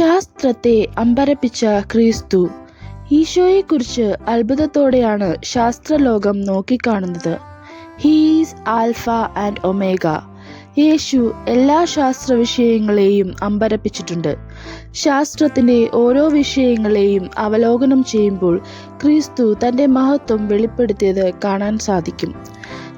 ലോകത്തെ അമ്പരപ്പിച്ച ക്രിസ്തു. ഈശോയെക്കുറിച്ച് അത്ഭുതത്തോടെയാണ് ശാസ്ത്രലോകം നോക്കിക്കാണുന്നത്. ഹീസ് ആൽഫ ആൻഡ് ഒമേഗ യേശു എല്ലാ ശാസ്ത്ര വിഷയങ്ങളെയും അമ്പരപ്പിച്ചിട്ടുണ്ട്. ശാസ്ത്രത്തിന്റെ ഓരോ വിഷയങ്ങളെയും അവലോകനം ചെയ്യുമ്പോൾ ക്രിസ്തു തന്റെ മഹത്വം വെളിപ്പെടുത്തിയത് കാണാൻ സാധിക്കും.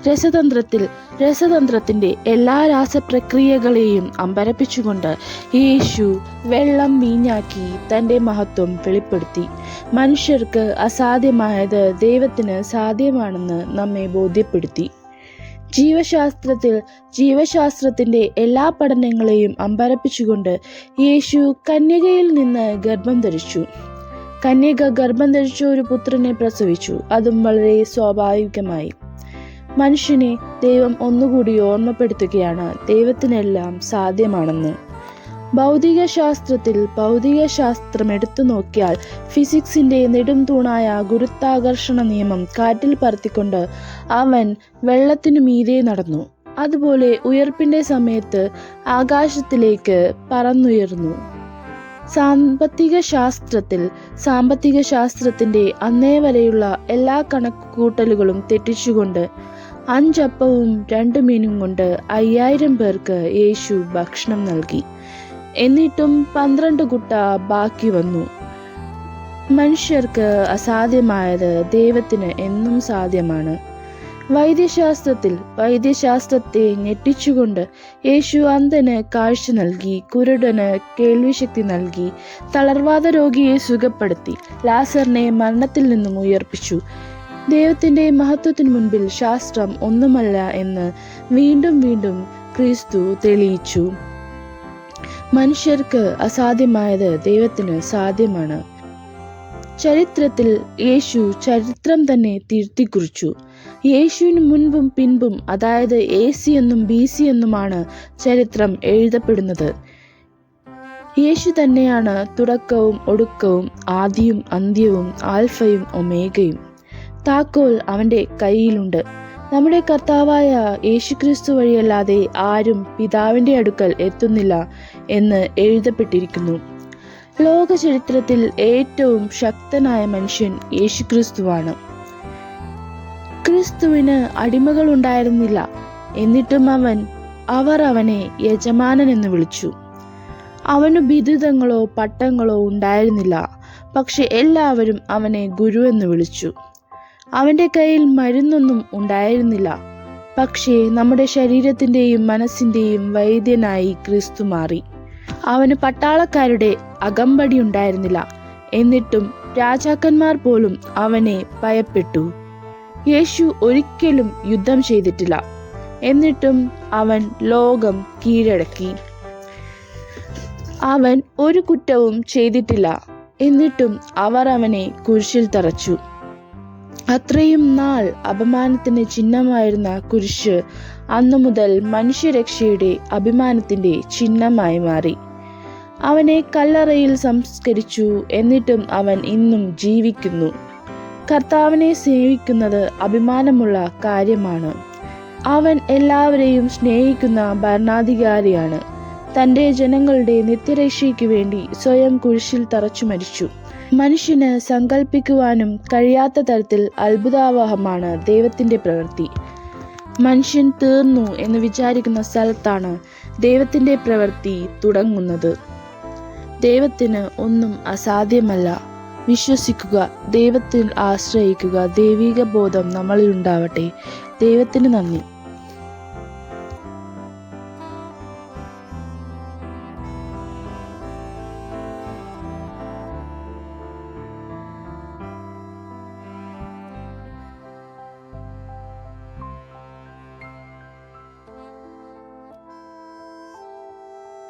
രസതന്ത്രത്തിൽ രസതന്ത്രത്തിന്റെ എല്ലാ രാസപ്രക്രിയകളെയും അമ്പരപ്പിച്ചുകൊണ്ട് യേശു വെള്ളം വീഞ്ഞാക്കി തന്റെ മഹത്വം വെളിപ്പെടുത്തി. മനുഷ്യർക്ക് അസാധ്യമായത് ദൈവത്തിന് സാധ്യമാണെന്ന് നമ്മെ ബോധ്യപ്പെടുത്തി. ജീവശാസ്ത്രത്തിൽ ജീവശാസ്ത്രത്തിന്റെ എല്ലാ പഠനങ്ങളെയും അമ്പരപ്പിച്ചുകൊണ്ട് യേശു കന്യകയിൽ നിന്ന് ഗർഭം ധരിച്ചു. കന്യക ഗർഭം ധരിച്ച ഒരു പുത്രനെ പ്രസവിച്ചു. അതും വളരെ സ്വാഭാവികമായി. മനുഷ്യനെ ദൈവം ഒന്നുകൂടി ഓർമ്മപ്പെടുത്തുകയാണ്. ദൈവത്തിനെല്ലാം സാധ്യമാണെന്ന്. ഭൗതിക ശാസ്ത്രത്തിൽ ഭൗതിക ശാസ്ത്രം എടുത്തു നോക്കിയാൽ ഫിസിക്സിന്റെ നെടും തൂണായ ഗുരുത്വാകർഷണ നിയമം കാറ്റിൽ പറത്തിക്കൊണ്ട് അവൻ വെള്ളത്തിനു മീതെ നടന്നു. അതുപോലെ ഉയർപ്പിന്റെ സമയത്ത് ആകാശത്തിലേക്ക് പറന്നുയർന്നു. സാമ്പത്തിക ശാസ്ത്രത്തിൽ സാമ്പത്തിക ശാസ്ത്രത്തിന്റെ അന്നേ വരെയുള്ള എല്ലാ കണക്കുകൂട്ടലുകളും തെറ്റിച്ചുകൊണ്ട് അഞ്ചപ്പവും രണ്ട് മീനും കൊണ്ട് അയ്യായിരം പേർക്ക് യേശു ഭക്ഷണം നൽകി. എന്നിട്ടും പന്ത്രണ്ട് കുട്ട ബാക്കി വന്നു. മനുഷ്യർക്ക് അസാധ്യമായത് ദൈവത്തിന് എന്നും സാധ്യമാണ്. വൈദ്യശാസ്ത്രത്തിൽ വൈദ്യശാസ്ത്രത്തെ ഞെട്ടിച്ചുകൊണ്ട് യേശു അന്ധന് കാഴ്ച നൽകി കുരുടന് കേൾവിശക്തി നൽകി തളർവാദ രോഗിയെ സുഖപ്പെടുത്തി ലാസറിനെ മരണത്തിൽ നിന്നും ഉയർപ്പിച്ചു. ദൈവത്തിന്റെ മഹത്വത്തിന് മുൻപിൽ ശാസ്ത്രം ഒന്നുമല്ല എന്ന് വീണ്ടും വീണ്ടും ക്രിസ്തു തെളിയിച്ചു. മനുഷ്യർക്ക് അസാധ്യമായത് ദൈവത്തിന് സാധ്യമാണ്. ചരിത്രത്തിൽ യേശു ചരിത്രം തന്നെ തിരുത്തിക്കുറിച്ചു. യേശുവിന് മുൻപും പിൻപും അതായത് എ സി എന്നും ബി സി എന്നുമാണ് ചരിത്രം എഴുതപ്പെടുന്നത്. യേശു തന്നെയാണ് തുടക്കവും ഒടുക്കവും ആദിയും അന്ത്യവും ആൽഫയും ഒമേഗയും. താക്കോൽ അവന്റെ കയ്യിലുണ്ട് നമ്മുടെ കർത്താവായ യേശുക്രിസ്തു വഴിയല്ലാതെ ആരും പിതാവിന്റെ അടുക്കൽ എത്തുന്നില്ല എന്ന് എഴുതപ്പെട്ടിരിക്കുന്നു. ലോക ചരിത്രത്തിൽ ഏറ്റവും ശക്തനായ മനുഷ്യൻ യേശുക്രിസ്തുവാണ്. ക്രിസ്തുവിന് അടിമകൾ ഉണ്ടായിരുന്നില്ല. എന്നിട്ടും അവൻ അവർ അവനെ യജമാനൻ എന്ന് വിളിച്ചു. അവന് ബിരുദങ്ങളോ പട്ടങ്ങളോ ഉണ്ടായിരുന്നില്ല. പക്ഷെ എല്ലാവരും അവനെ ഗുരു എന്ന് വിളിച്ചു. അവന്റെ കയ്യിൽ മരുന്നൊന്നും ഉണ്ടായിരുന്നില്ല. പക്ഷേ നമ്മുടെ ശരീരത്തിന്റെയും മനസ്സിന്റെയും വൈദ്യനായി ക്രിസ്തു മാറി. അവന് പട്ടാളക്കാരുടെ അകമ്പടി ഉണ്ടായിരുന്നില്ല. എന്നിട്ടും രാജാക്കന്മാർ പോലും അവനെ ഭയപ്പെട്ടു. യേശു ഒരിക്കലും യുദ്ധം ചെയ്തിട്ടില്ല. എന്നിട്ടും അവൻ ലോകം കീഴടക്കി. അവൻ ഒരു കുറ്റവും ചെയ്തിട്ടില്ല. എന്നിട്ടും അവർ അവനെ കുരിശിൽ തറച്ചു. അത്രയും നാൾ അപമാനത്തിന് ചിഹ്നമായിരുന്ന കുരിശ് അന്നു മുതൽ മനുഷ്യരക്ഷയുടെ അഭിമാനത്തിന്റെ ചിഹ്നമായി മാറി. അവനെ കല്ലറയിൽ സംസ്കരിച്ചു എന്നിട്ടും അവൻ ഇന്നും ജീവിക്കുന്നു. കർത്താവിനെ സേവിക്കുന്നത് അഭിമാനമുള്ള കാര്യമാണ്. അവൻ എല്ലാവരെയും സ്നേഹിക്കുന്ന ഭരണാധികാരിയാണ്. തന്റെ ജനങ്ങളുടെ നിത്യരക്ഷയ്ക്ക് വേണ്ടി സ്വയം കുരിശിൽ തറച്ചു മരിച്ചു. മനുഷ്യന് സങ്കല്പിക്കുവാനും കഴിയാത്ത തരത്തിൽ അത്ഭുതാവഹമാണ് ദൈവത്തിന്റെ പ്രവൃത്തി. മനുഷ്യൻ തീർന്നു എന്ന് വിചാരിക്കുന്ന സ്ഥലത്താണ് ദൈവത്തിന്റെ പ്രവൃത്തി തുടങ്ങുന്നത്. ദൈവത്തിന് ഒന്നും അസാധ്യമല്ല. വിശ്വസിക്കുക ദൈവത്തിൽ ആശ്രയിക്കുക ദൈവിക ബോധം നമ്മളിൽ ഉണ്ടാവട്ടെ ദൈവത്തിന് നന്ദി.